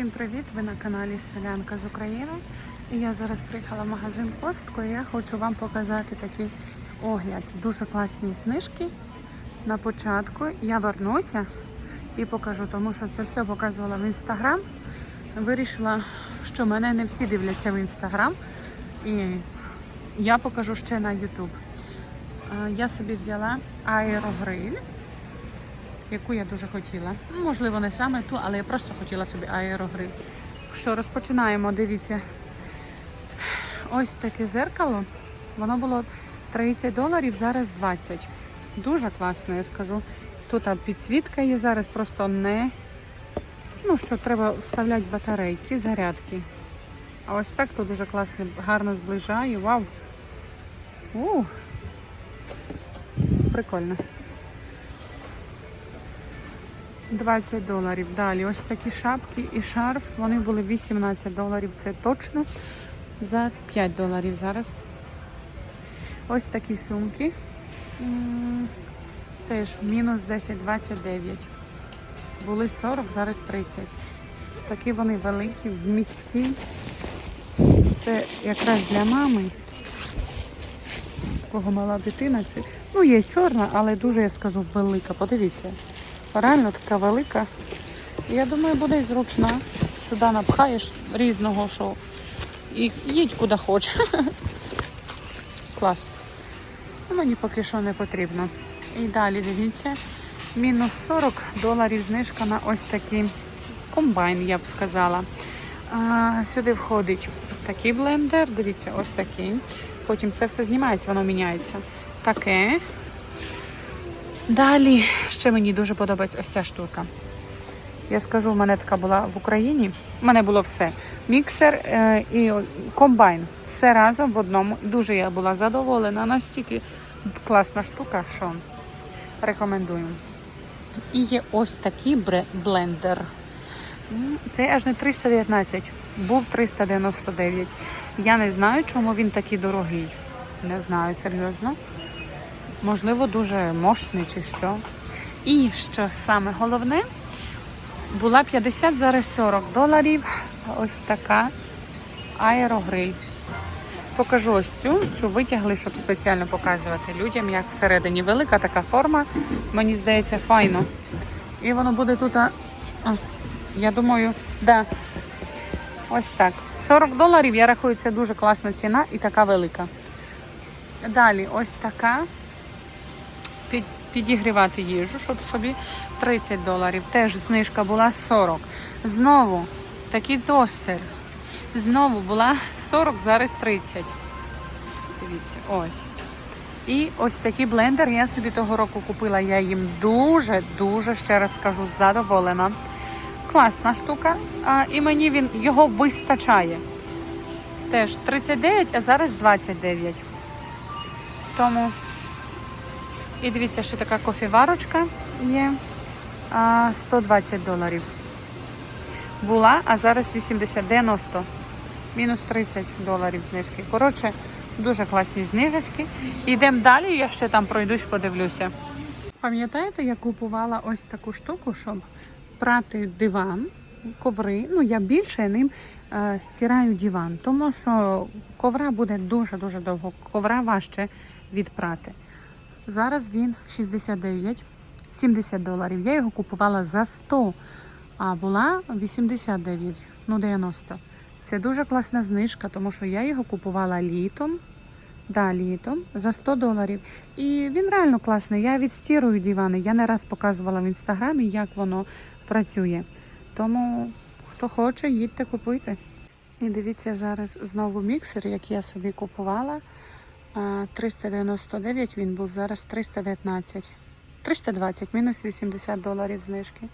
Всім привіт! Ви на каналі Селянка з України. І я зараз приїхала в магазин Костко і я хочу вам показати такий огляд. Дуже класні знижки. На початку я вернуся і покажу, тому що це все показувала в інстаграм. Вирішила, що мене не всі дивляться в інстаграм. І я покажу ще на Ютуб. Е, Я собі взяла аерогриль яку я дуже хотіла. Ну, Можливо, не саме ту, але я просто хотіла собі аерогриль. Що, розпочинаємо, дивіться. Ось таке зеркало. Воно було 30 доларів, зараз 20. Дуже класно, я скажу. Тут а, підсвітка є зараз, просто не. Ну, що треба вставляти батарейки, зарядки. А ось так тут дуже класно, гарно зближає. Вау! У! Прикольно. 20 доларів. Далі ось такі шапки і шарф. Вони були 18 доларів. Це точно. За 5 доларів зараз. Ось такі сумки. Теж мінус 10-29. Були 40, зараз 30. Такі вони великі, вмісткі. Це якраз для мами. Кого мала дитина. Ну, є чорна, але дуже, я скажу, велика. Подивіться. Реально така велика. Я думаю, буде і зручна. Сюди напхаєш різного що. І їдь куди хочеш. Клас. Ну, Мені поки що не потрібно. І далі дивіться. Мінус 40 доларів знижка на ось такий комбайн, я б сказала. А, сюди входить такий блендер, дивіться, ось такий. Потім це все знімається, воно міняється. Таке. Далі ще мені дуже подобається ось ця штука. Я скажу, в мене така була в Україні. У мене було все. Міксер е, і комбайн. Все разом в одному. Дуже я була задоволена. Настільки класна штука, що рекомендую. І є ось такий блендер. Це аж не 319, був 399. Я не знаю, чому він такий дорогий. Не знаю, серйозно. Можливо, дуже мощний чи що. І що саме головне, була 50, зараз 40 доларів. Ось така аерогриль. Покажу ось цю, цю витягли, щоб спеціально показувати людям, як всередині велика така форма. Мені здається, файно. І воно буде тут. А, я думаю, да. Ось так. 40 доларів, я рахую, це дуже класна ціна і така велика. Далі, ось така підігрівати їжу, щоб собі 30 доларів. Теж знижка була 40. Знову такий тостер. Знову була 40, зараз 30. Дивіться, ось. І ось такий блендер я собі того року купила. Я їм дуже-дуже, ще раз скажу, задоволена. Класна штука. А, і мені він його вистачає. Теж 39, а зараз 29. Тому і дивіться, що така кофіварочка є 120 доларів. Була, а зараз 80, 90. Мінус 30 доларів знижки. Коротше, дуже класні знижечки. Йдемо далі, я ще там пройдусь, подивлюся. Пам'ятаєте, я купувала ось таку штуку, щоб прати диван, коври. Ну, я більше ним е, стираю диван, тому що ковра буде дуже-дуже довго. Ковра важче відпрати. Зараз він 69, 70 доларів. Я його купувала за 100, а була 89, ну 90. Це дуже класна знижка, тому що я його купувала літом. Да, літом за 100 доларів. І він реально класний. Я відстірую дивани. Я не раз показувала в інстаграмі, як воно працює. Тому, хто хоче, їдьте купуйте. І дивіться зараз знову міксер, який я собі купувала. А, 399 він був, зараз 319. 320, мінус 80 доларів знижки.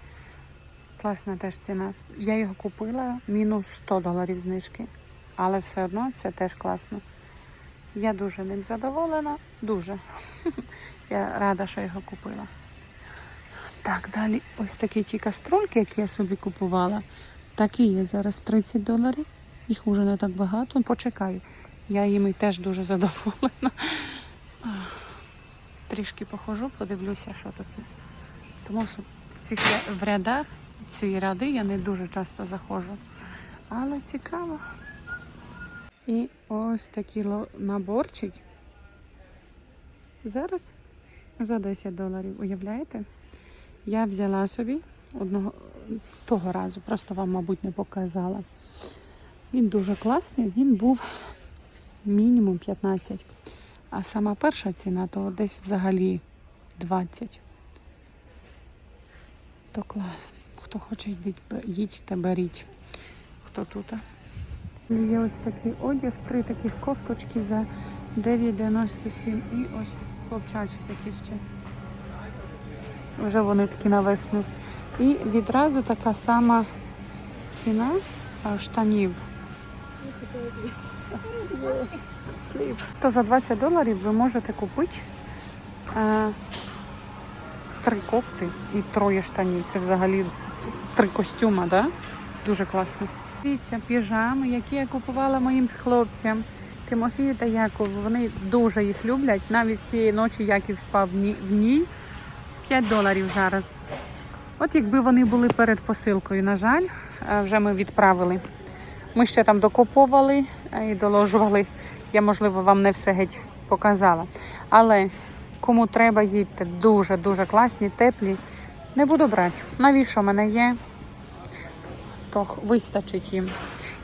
Класна теж ціна. Я його купила, мінус 100 доларів знижки. Але все одно це теж класно. Я дуже ним задоволена. Дуже. Я рада, що його купила. Так, далі ось такі ті каструльки, які я собі купувала. Такі є зараз 30 доларів. Їх вже не так багато. Почекаю. Я їм теж дуже задоволена. Трішки похожу, подивлюся, що тут. Тому що в цих в рядах ці ряди я не дуже часто заходжу. Але цікаво. І ось такий наборчик. Зараз за 10 доларів. Уявляєте? Я взяла собі одного того разу, просто вам, мабуть, не показала. Він дуже класний, він був мінімум 15. А сама перша ціна то десь взагалі 20. То клас. Хто хоче їдьте, беріть. Хто тут? Є ось такий одяг, три таких кофточки за 9,97. І ось хлопчачі такі ще. Вже вони такі на весну. І відразу така сама ціна штанів. Сліп. То за 20 доларів ви можете купити е, три кофти і троє штанів. Це взагалі три костюма, да? Дуже класно. Дивіться, піжами, які я купувала моїм хлопцям. Тимофію та Якову. Вони дуже їх люблять. Навіть цієї ночі Яків спав в ній- в ній. 5 доларів зараз. От якби вони були перед посилкою, на жаль, е, вже ми відправили. Ми ще там докуповували е, і доложували. Я, можливо, вам не все геть показала. Але кому треба, їдьте дуже-дуже класні, теплі. Не буду брати. Навіщо в мене є? То вистачить їм.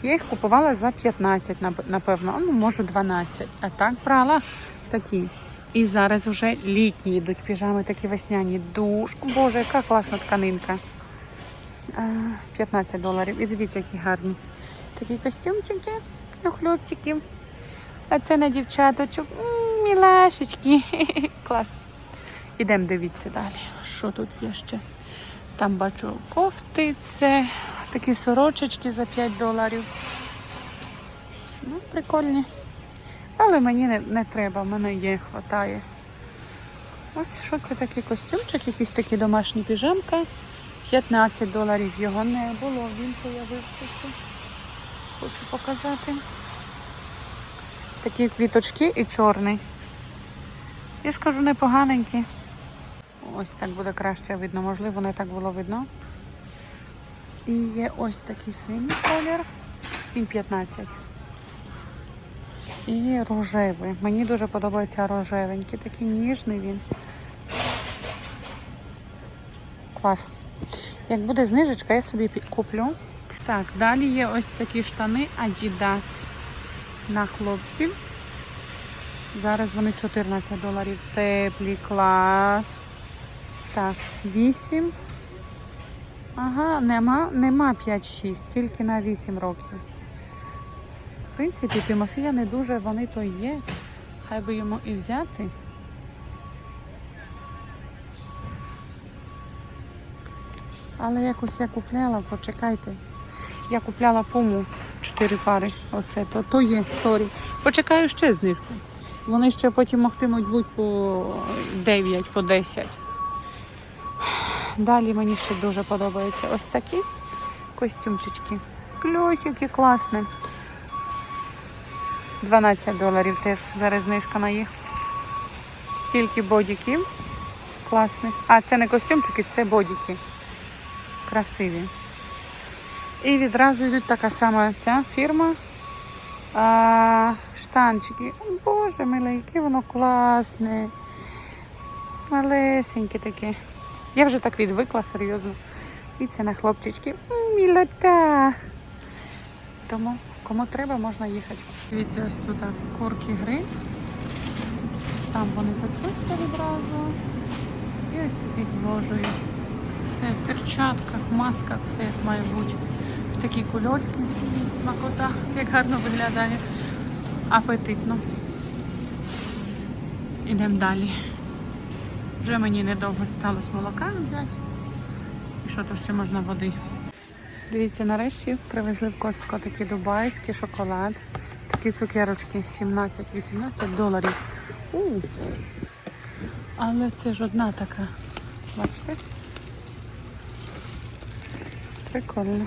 Я їх купувала за 15, напевно, ну, може 12. А так брала такі. І зараз вже літні йдуть піжами, такі весняні. Дуже, боже, яка класна тканинка. 15 доларів. І дивіться, які гарні. Такі костюмчики у хлопчиків. А це на дівчаточок. М, Мілашечки. Клас. Ідемо дивіться далі. Що тут є ще? Там бачу кофти, це такі сорочечки за 5 доларів. Ну, прикольні. Але мені не, не треба, в мене є, хватає. Ось що це такий костюмчик, якийсь такий домашній піжамка. 15 доларів його не було, він появився. Хочу показати. Такі квіточки і чорний. Я скажу непоганенькі. Ось так буде краще видно, можливо, не так було видно. І є ось такий синій колір. Він 15. І рожевий. Мені дуже подобається рожевенький, такий ніжний він. Клас. Як буде знижечка, я собі куплю. Так, далі є ось такі штани Adidas на хлопців. Зараз вони 14 доларів. Теплі, клас. Так, 8. Ага, нема, нема 5-6, тільки на 8 років. В принципі, Тимофія не дуже вони то є. Хай би йому і взяти. Але якось я купляла, почекайте. Я купляла пуму 4 пари. Оце то, то є, сорі. Почекаю ще знижку. Вони ще потім могтимуть бути по 9, по 10. Далі мені ще дуже подобаються ось такі костюмчики. Кльосики класні. 12 доларів теж зараз знижка на їх. Стільки бодіків класних. А, це не костюмчики, це бодіки. Красиві. І відразу йдуть така сама ця фірма. А, штанчики. О, Боже миле, яке воно класне. Малесеньке таке. Я вже так відвикла, серйозно. І це на хлопчички. Мілота. Тому кому треба, можна їхати. Дивіться, ось тут курки гри. Там вони печуться відразу. І ось такі вложую. Все в перчатках, масках, все як має бути. Такі кульочки на кота, як гарно виглядає. Апетитно. Ідемо далі. Вже мені недовго сталося молока взяти. І що то ще можна води. Дивіться, нарешті привезли в Костко такий дубайський шоколад. Такі цукерочки 17-18 доларів. У. Але це ж одна така. Бачите? Прикольно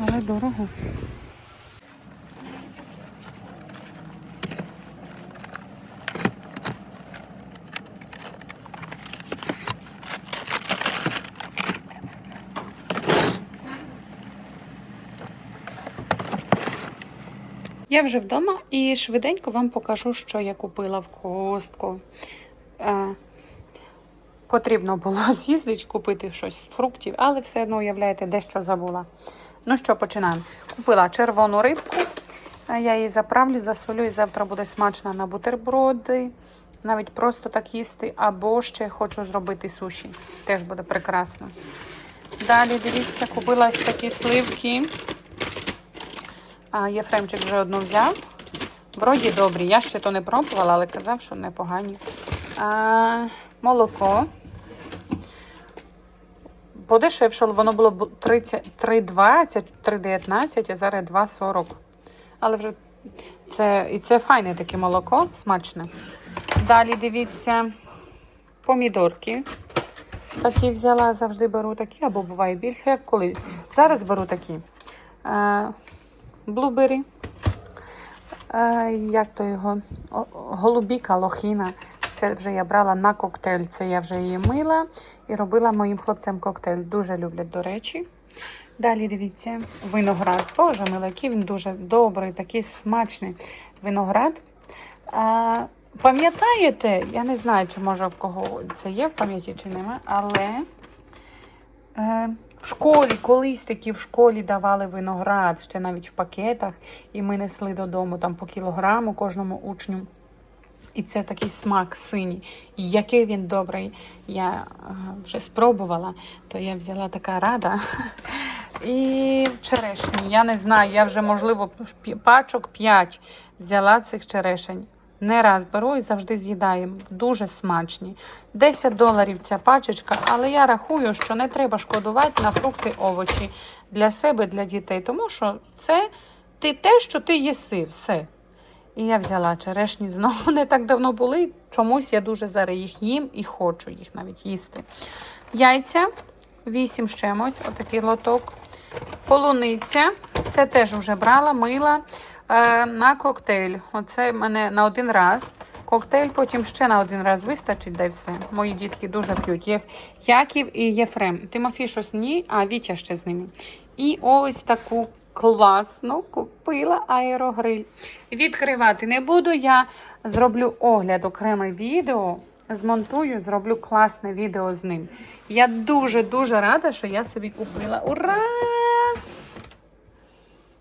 але дорого. Я вже вдома і швиденько вам покажу, що я купила в костку. Е, потрібно було з'їздити, купити щось з фруктів, але все одно, уявляєте, дещо забула. Ну що, починаємо. Купила червону рибку. Е, Я її заправлю, засолю і завтра буде смачно на бутерброди. Навіть просто так їсти, або ще хочу зробити суші. Теж буде прекрасно. Далі дивіться, купила ось такі сливки. Єфремчик вже одну взяв. Вроді добрі. Я ще то не пробувала, але казав, що непогані. А, молоко. Подешевшало, воно було 30 3,20, 3,19, а зараз 2,40. Але вже це, і це файне таке молоко, смачне. Далі дивіться, помідорки. Такі взяла, завжди беру такі, або буває більше, як коли. Зараз беру такі. Е, блубері. Е, як то його? Голубіка, лохіна. Це вже я брала на коктейль. Це я вже її мила і робила моїм хлопцям коктейль. Дуже люблять, до речі. Далі дивіться, виноград. Боже милаки, він дуже добрий, такий смачний виноград. А, пам'ятаєте, я не знаю, чи може в кого це є в пам'яті, чи нема, але е, в школі, колись такі в школі давали виноград, ще навіть в пакетах, і ми несли додому там по кілограму кожному учню. І це такий смак синій. Який він добрий, я е, вже спробувала, то я взяла така рада. І черешні. Я не знаю, я вже, можливо, пачок 5 взяла цих черешень. Не раз беру і завжди з'їдаю. Дуже смачні. 10 доларів ця пачечка, але я рахую, що не треба шкодувати на фрукти, овочі для себе, для дітей, тому що це ти те, що ти їси, все. І я взяла черешні знову не так давно були. Чомусь я дуже зараз їх їм і хочу їх навіть їсти. Яйця 8 з чимось, отакий лоток. Полуниця. Це теж вже брала, мила е, на коктейль. Оце в мене на один раз. Коктейль потім ще на один раз вистачить, де все. Мої дітки дуже п'ють. Є Яків і Єфрем. Тимофій щось ні, а Вітя ще з ними. І ось таку класну купила аерогриль. Відкривати не буду. Я зроблю огляд окреме відео. Змонтую, зроблю класне відео з ним. Я дуже-дуже рада, що я собі купила. Ура!